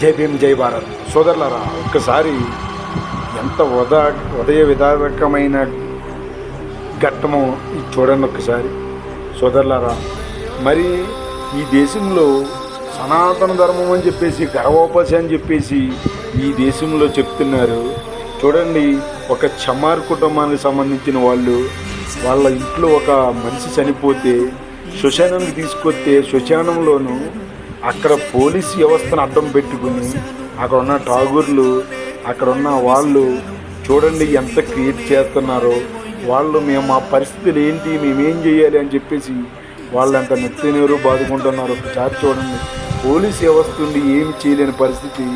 జై భీమ్ జై భారత్. సోదరులరా ఒక్కసారి ఎంత ఉదా ఉదయ విధారకమైన ఘట్టమో ఇది చూడండి ఒక్కసారి. సోదరులారా మరి ఈ దేశంలో సనాతన ధర్మం అని చెప్పేసి గర్వోపాసి అని చెప్పేసి ఈ దేశంలో చెప్తున్నారు. చూడండి ఒక చమార్ కుటుంబానికి సంబంధించిన వాళ్ళు వాళ్ళ ఇంట్లో ఒక మనిషి చనిపోతే శ్మశానానికి తీసుకొస్తే శ్మశానంలోనూ అక్కడ పోలీస్ వ్యవస్థను అడ్డం పెట్టుకుని అక్కడ ఉన్న ఠాగూర్లు అక్కడ ఉన్న వాళ్ళు చూడండి ఎంత క్రియేట్ చేస్తున్నారో. వాళ్ళు మేము మా పరిస్థితులు ఏంటి మేమేం చేయాలి అని చెప్పేసి వాళ్ళు అంత నెత్తినీరు బాదుకుంటున్నారు. ఒకసారి చూడండి. పోలీస్ వ్యవస్థ ఉండి ఏమి చేయలేని పరిస్థితి.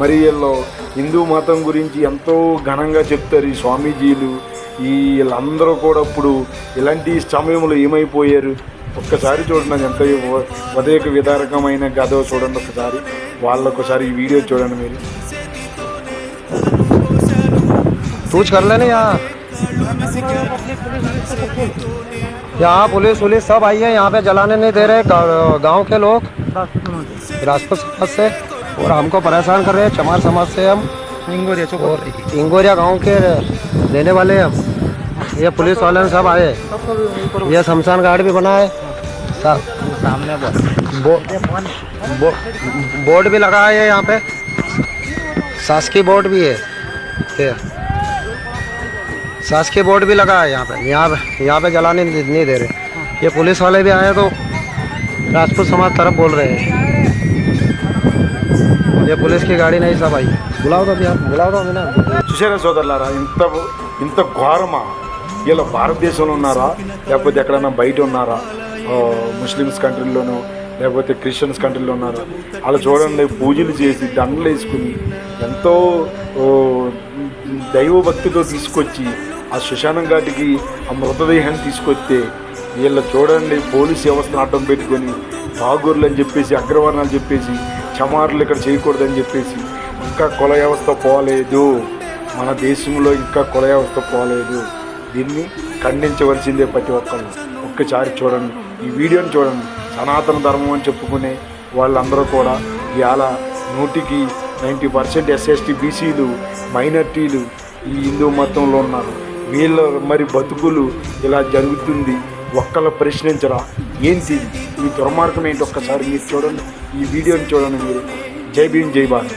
మరి వీళ్ళు హిందూ మతం గురించి ఎంతో ఘనంగా చెప్తారు ఈ స్వామీజీలు. ఈ వీళ్ళందరూ కూడా ఇప్పుడు ఇలాంటి సమయంలో ఏమైపోయారు? ఒక్కసారి చూడండి అది ఎంత ఉ- ఉదయక విదారకమైన గదో చూడండి ఒకసారి వాళ్ళొకసారి ఈ వీడియో చూడండి మీరు पूछ कर लेना यहाँ यहाँ पुलिस पुलिस सब आई है यहाँ पे जलाने नहीं दे रहे गा- गांव के लोग राजपूत समाज से और हमको परेशान कर रहे हैं चमार समाज से हम और इंगोरिया गांव के रहने वाले हैं हम ये पुलिस वाले सब आए ये शमशान घाट भी बना है सा- सामने बो, बो, बोर्ड भी लगा है यहाँ पे शासकीय बोर्ड भी है ये शासकीय बोर्ड भी लगा है यहाँ पे यहाँ पे यहाँ पे जलाने नहीं नहीं दे रहे ये पुलिस वाले भी आए तो राजपूत समाज तरफ बोल रहे हैं ये पुलिस की गाड़ी नहीं सब आई बुलाओ तो अभी आप बुलाओ तो अभी ना చూసారా సోదరులారా ఇంత ఇంత ఘోరమా వీళ్ళు భారతదేశంలో ఉన్నారా? లేకపోతే ఎక్కడైనా బయట ఉన్నారా? ముస్లిమ్స్ కంట్రీలోనో లేకపోతే క్రిస్టియన్స్ కంట్రీలో ఉన్నారా? అలా చూడండి పూజలు చేసి దండలు వేసుకుని ఎంతో దైవభక్తితో తీసుకొచ్చి ఆ శ్మశానం ఘాటికి ఆ మృతదేహాన్ని తీసుకొస్తే వీళ్ళు చూడండి పోలీస్ వ్యవస్థను అడ్డం పెట్టుకొని బాగూర్లు అని చెప్పేసి అగ్రవర్ణాలు చెప్పేసి చమారులు ఇక్కడ చేయకూడదని చెప్పేసి ఇంకా కుల వ్యవస్థ పోలేదు. మన దేశంలో ఇంకా కుల వ్యవస్థ పోలేదు. దీన్ని ఖండించవలసిందే ప్రతి ఒక్కరు. ఒక్కసారి చూడండి. ఈ వీడియోని చూడండి. సనాతన ధర్మం అని చెప్పుకునే వాళ్ళందరూ కూడా ఇవాళ నూటికి నైంటీ పర్సెంట్ ఎస్ఎస్టీ బీసీలు మైనార్టీలు ఈ హిందూ మతంలో ఉన్నారు. వీళ్ళ మరి బతుకులు ఇలా జరుగుతుంది. ఒక్కళ్ళు ప్రశ్నించరా? ఏంటి? ఈ దుర్మార్గం ఏంటి? ఒక్కసారి మీరు చూడండి. ఈ వీడియోని చూడండి మీరు. జై భీం జై భారత్.